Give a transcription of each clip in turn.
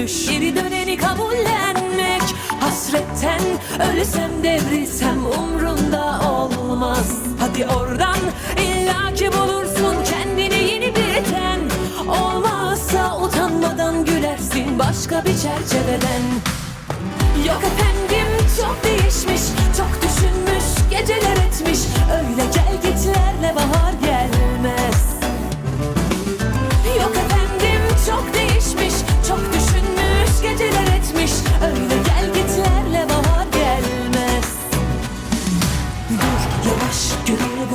dönmüş Geri döneni kabullenmek. Hasretten ölsem devrilsem umrunda olmaz. Hadi orada utanmadan gülersin başka bir çerçeveden. Yok efendim çok değişmiş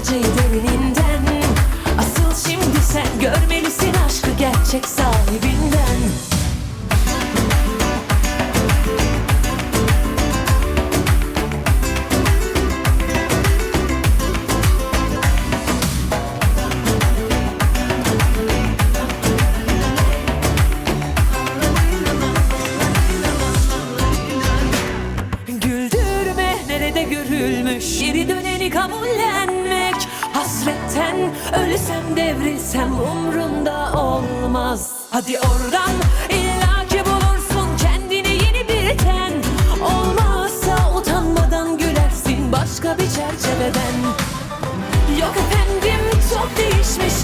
acıyı derininden Asıl şimdi sen görmelisin aşkı gerçek sahibinden. Güldürme nerede görülmüş? Geri döneni kabullenmek Hasretten ölsem devrilsem umrunda olmaz. Hadi oradan illaki bulursun kendine yeni bir ten. Olmazsa utanmadan gülersin başka bir çerçeveden. Yok efendim çok değişmiş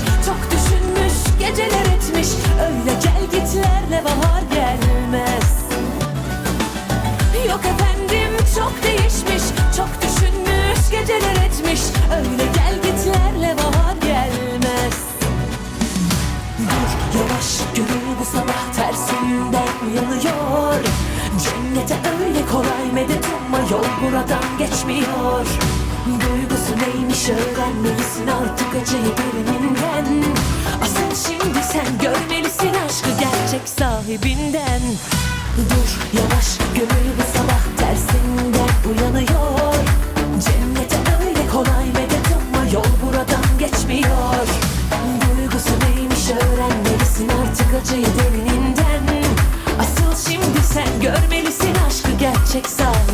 buradan geçmiyor. Duygusu neymiş öğrenmelisin artık acıyı derininden Asıl şimdi sen görmelisin aşkı gerçek sahibinden. Dur yavaş gönül bu sabah tersinden uyanıyor. Cennete öyle kolay medet umma yol buradan geçmiyor. Duygusu neymiş öğrenmelisin artık acıyı derininden Asıl şimdi sen görmelisin aşkı gerçek sahibinden